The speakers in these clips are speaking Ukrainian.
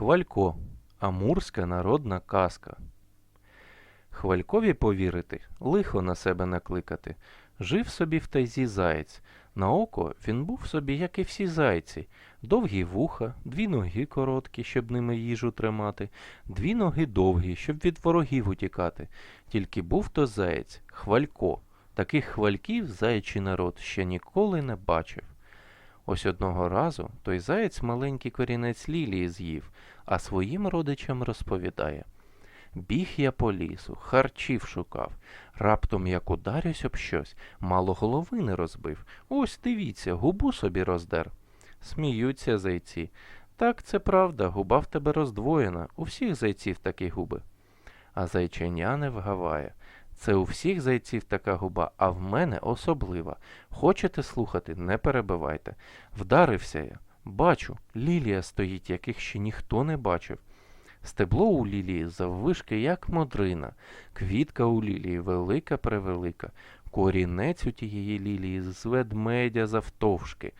Хвалько. Амурська народна казка. Хвалькові повірити, лихо на себе накликати. Жив собі в тайзі заєць. На око він був собі, як і всі зайці. Довгі вуха, дві ноги короткі, щоб ними їжу тримати, дві ноги довгі, щоб від ворогів утікати. Тільки був то заєць, хвалько. Таких хвальків заячий народ ще ніколи не бачив. Ось одного разу той заєць маленький корінець лілії з'їв, а своїм родичам розповідає. Біг я по лісу, харчів шукав. Раптом як ударюсь об щось, мало голови не розбив. Ось дивіться, губу собі роздер. Сміються зайці. Так, це правда, губа в тебе роздвоєна. У всіх зайців такі губи. А зайченя не вгаває. Це у всіх зайців така губа, а в мене особлива. Хочете слухати, не перебивайте. Вдарився я. Бачу, лілія стоїть, яких ще ніхто не бачив. Стебло у лілії заввишки, як модрина, квітка у лілії велика превелика, корінець у тієї лілії з ведмедя завтовшки.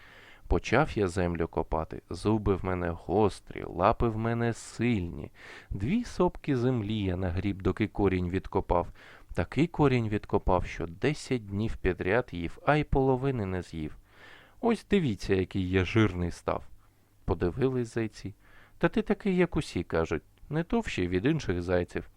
Почав я землю копати, зуби в мене гострі, лапи в мене сильні. Дві сопки землі я нагріб, доки корінь відкопав. Такий корінь відкопав, що десять днів підряд їв, а й половини не з'їв. Ось дивіться, який я жирний став. Подивились зайці. Та ти такий, як усі, кажуть, не товщий від інших зайців.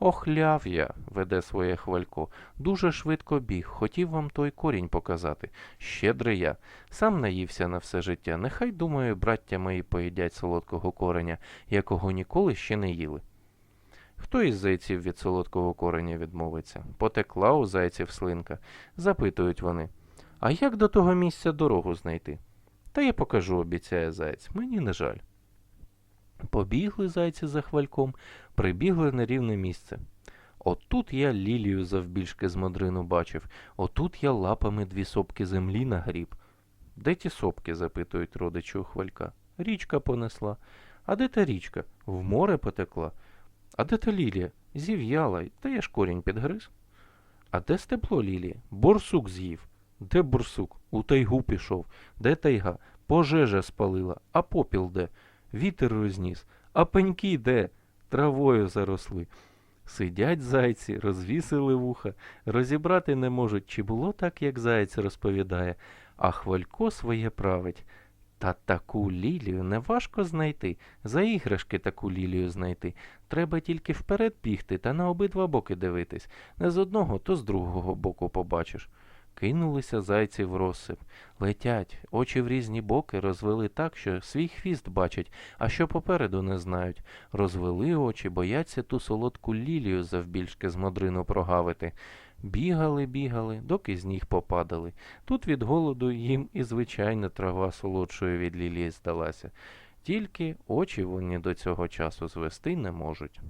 Охляв я, веде своє хвалько, дуже швидко біг, хотів вам той корінь показати. Щедрий я, сам наївся на все життя. Нехай, думаю, браття мої поїдять солодкого кореня, якого ніколи ще не їли. Хто із зайців від солодкого кореня відмовиться? Потекла у зайців слинка. Запитують вони. А як до того місця дорогу знайти? Та я покажу, обіцяє заєць, мені не жаль. Побігли зайці за хвальком, прибігли на рівне місце. Отут я лілію завбільшки з модрину бачив, отут я лапами дві сопки землі нагріб. Де ті сопки? запитують родичі у хвалька. Річка понесла. А де та річка? В море потекла. А де та лілія? Зів'яла, та я ж корінь підгриз. А де стебло лілії? Борсук з'їв. Де борсук? У тайгу пішов. Де тайга? Пожежа спалила. А попіл де? Вітер розніс. А пеньки де? Травою заросли. Сидять зайці, розвісили вуха, розібрати не можуть, чи було так, як заєць розповідає, а хвалько своє править. Та таку лілію неважко знайти. За іграшки таку лілію знайти. Треба тільки вперед бігти та на обидва боки дивитись. Не з одного, то з другого боку побачиш. Кинулися зайці в розсип. Летять, очі в різні боки розвели так, що свій хвіст бачать, а що попереду не знають. Розвели очі, бояться ту солодку лілію завбільшки з модрину прогавити. Бігали, бігали, доки з ніг попадали. Тут від голоду їм і звичайна трава солодшою від лілії здалася. Тільки очі вони до цього часу звести не можуть.